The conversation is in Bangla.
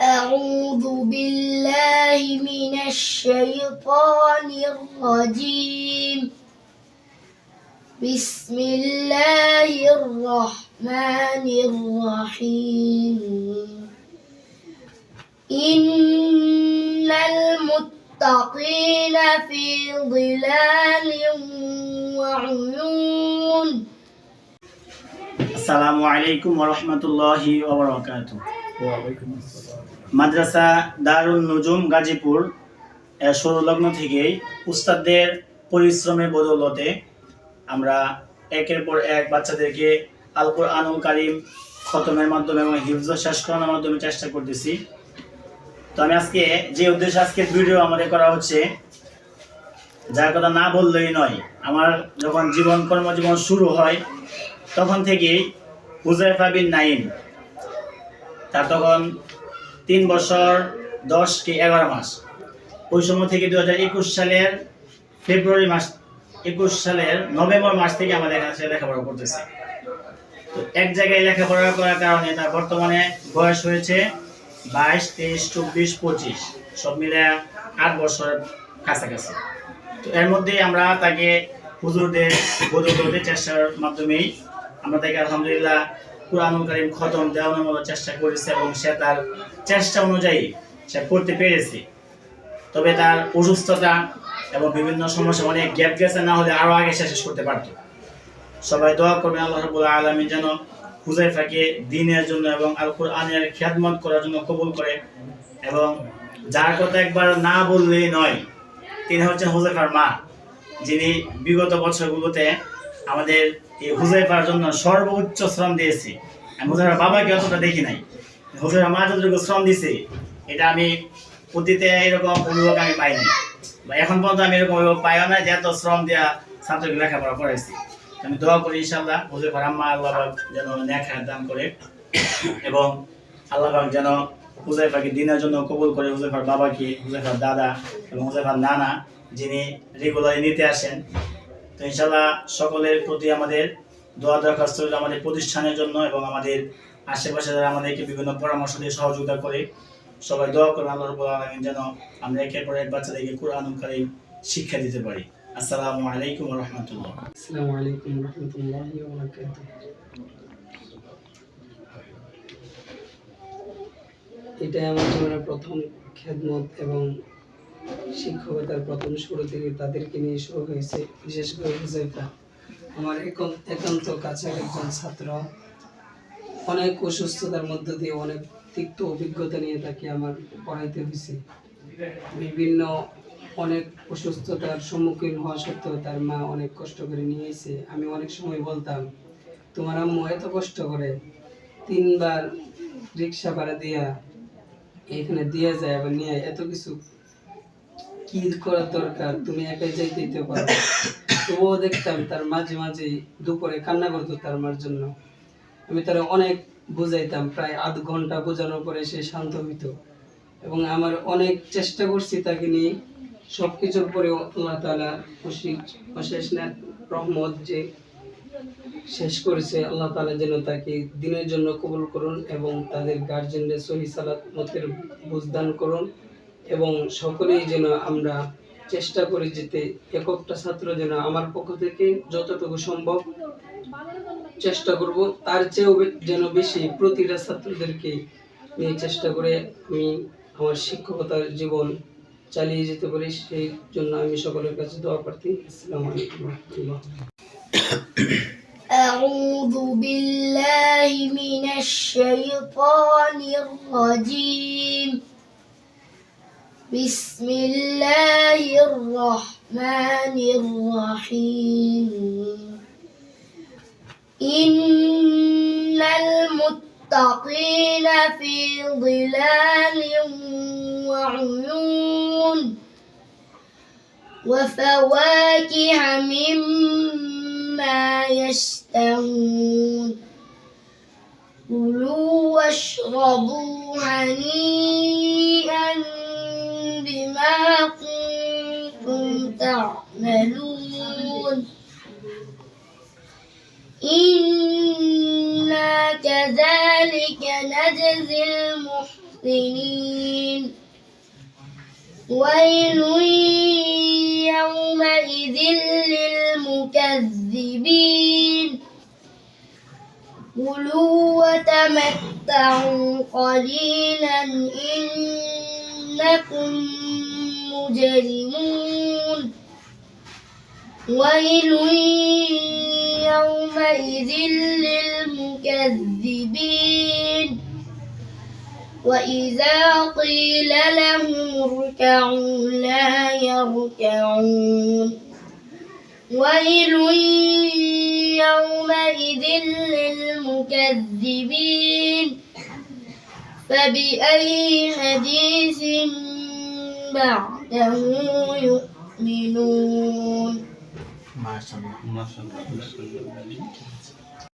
أعوذ بالله من الشيطان الرجيم. بسم الله الرحمن الرحيم. إن المتقين في ظلال وعيون. আসসালামু আলাইকুম ওরহমতুল্লাহি মাদ্রাসা দারুল নজুম গাজীপুর এর শুরু লগ্ন থেকেই উস্তাদদের পরিশ্রমের বদৌলতে আমরা একের পর এক বাচ্চাদেরকে আল কোরআনুল কারিম খতমের মাধ্যমে এবং হিফজ শেষ করানোর মাধ্যমে চেষ্টা করতেছি। তো আমি আজকে যে উদ্দেশ্যে আজকের ভিডিও আমাদের করা হচ্ছে যার কথা না বললেই নয় আমার যখন জীবন কর্মজীবন শুরু হয় তখন থেকেই হুজাইফা বিন নাইম তার তখন তিন বছর, দশ কি এগারো মাস। ওই সময় থেকে দু হাজার একুশ সালের ফেব্রুয়ারি মাস, একুশ সালের নভেম্বর মাস থেকে আমাদের কাছে লেখাপড়া করতেছে। তো এক জায়গায় লেখাপড়া করার কারণে তার বর্তমানে বয়স হয়েছে বাইশ, তেইশ, চব্বিশ, পঁচিশ। সব মিলে আট বছর কাছাকাছি। তো এর মধ্যে আমরা তাকে হুজুরদের বদলতে চেষ্টার মাধ্যমেই আমরা তাকে আলহামদুলিল্লাহ কোরআনুল কারিম খতম দেওয়ানোর মতো চেষ্টা করেছে এবং সে তার চেষ্টা অনুযায়ী সে করতে পেরেছে। তবে তার অসুস্থতা এবং বিভিন্ন সমস্যা অনেক গ্যাপ গেছে, না হলে আরও আগে সে শেষ করতে পারতো। সবাই দোয়া করবেন আল্লাহ রাব্বুল আলামিন যেন হুজাইফাকে দিনের জন্য এবং আল কোরআনের খিয়াদমত করার জন্য কবুল করে এবং যার কথা একবার না বললেই নয়, তিনি হচ্ছেন হুজাইফার মা, যিনি বিগত বছরগুলোতে আমাদের হুজাইফার জন্য সর্বোচ্চ শ্রম দিয়েছে। আমি হুজাইফার বাবাকে অতটা দেখি নাই। হুজাইফার মা যতটুকু শ্রম দিছে, এটা আমি অতীতে এরকম অভিভাবক আমি পাইনি। বা এখন পর্যন্ত আমি এরকম অভিভাবক পাইও না যে এত শ্রম দেওয়া ছাত্রকে লেখাপড়া করাইছি। আমি দোয়া করি ইনশাল্লাহ হুজাইফার আম্মা আল্লাহ যেন নেখায় দান করে এবং আল্লাহ পাক যেন হুজাইফাকে দিনের জন্য কবুল করে হুজাইফার বাবাকে, হুজাইফার দাদা এবং হুজাইফার নানা যিনি রেগুলারই নিতে আসেন তো ইনশাল্লাহ সকলের প্রতি আমাদের দোয়া দরখাস্ত রইল আমাদের প্রতিষ্ঠানের জন্য এবং আমাদের আশেপাশে যারা আমাদেরকে বিভিন্ন পরামর্শ দিয়ে সহযোগিতা করে, সবাই দোয়া করুন আল্লাহ আলামিন যেন আমরা একের পর এক বাচ্চাদেরকে কোরআনুল কারীম শিক্ষা দিতে পারি। আসসালামু আলাইকুম রহমতুল্লাহ। আসসালামু আলাইকুম রহমতুল্লাহি ওয়া বারাকাতুহু। এটা আমার জীবনের প্রথম খেদমত এবং শিক্ষকতার প্রথম শুরু থেকে তাদেরকে নিয়ে শুরু হয়েছে, বিশেষ করে হুজাইফা আমার একন- একান্ত কাছের একজন ছাত্র। অনেক অসুস্থতার মধ্য দিয়ে অনেক তিক্ত অভিজ্ঞতা নিয়ে তাকে আমার পড়াইতে হয়েছে। বিভিন্ন অনেক অসুস্থতার সম্মুখীন হওয়া সত্ত্বেও তার মা অনেক কষ্ট করে নিয়েছে আমি অনেক সময় বলতাম, তোমার আম্মু এত কষ্ট করে তিনবার রিক্সা ভাড়া দিয়া এখানে দিয়া যায়, আবার নিয়ে এত কিছু কি করার দরকার? তুমি একাই যাইতে দিতে পারো। তবুও দেখতাম তার মাঝে মাঝে দুপুরে কান্না করতো তার মার জন্য। আমি তার অনেক বুঝাইতাম, প্রায় আধ ঘণ্টা বোঝানোর পরে সে শান্ত হইতো। এবং আমার অনেক চেষ্টা করছি তাকে নিয়ে। সব কিছুর পরে আল্লাহ তালা অশেষ রহমত যে শেষ করেছে, আল্লাহ তালা যেন তাকে দিনের জন্য কবুল করুন এবং তাদের গার্জেনদের সহি সালামতের বুঝদান করুন। এবং সকলেই যেন আমরা চেষ্টা করি যেতে এককটা ছাত্র যেন আমার পক্ষ থেকে যতটুকু সম্ভব চেষ্টা করব তার চেয়েও বে- যেন বেশি প্রতিটা ছাত্রদেরকে নিয়ে চেষ্টা করে আমি আমার শিক্ষকতার জীবন চালিয়ে যেতে পারি সেই জন্য আমি সকলের কাছে দোয়া প্রার্থী আসসালামু আলাইকুম রহমতুল্লাহ أعوذ بالله من الشيطان الرجيم بسم الله الرحمن الرحيم. إن المتقين في ظلال وعيون وفواكه مما يشتهون. كلوا واشربوا هنيئا بما كنتم تعملون. إنا وكذلك نجزي المحسنين. ويل يومئذ للمكذبين. كلوا وتمتعوا قليلا إنكم مجرمون ويل يومئذ للمكذبين وإذا قيل لهم اركعوا لا يركعون ويل يومئذ للمكذبين فبأي حديث بعده يؤمنون؟ ما شاء الله. ما شاء الله.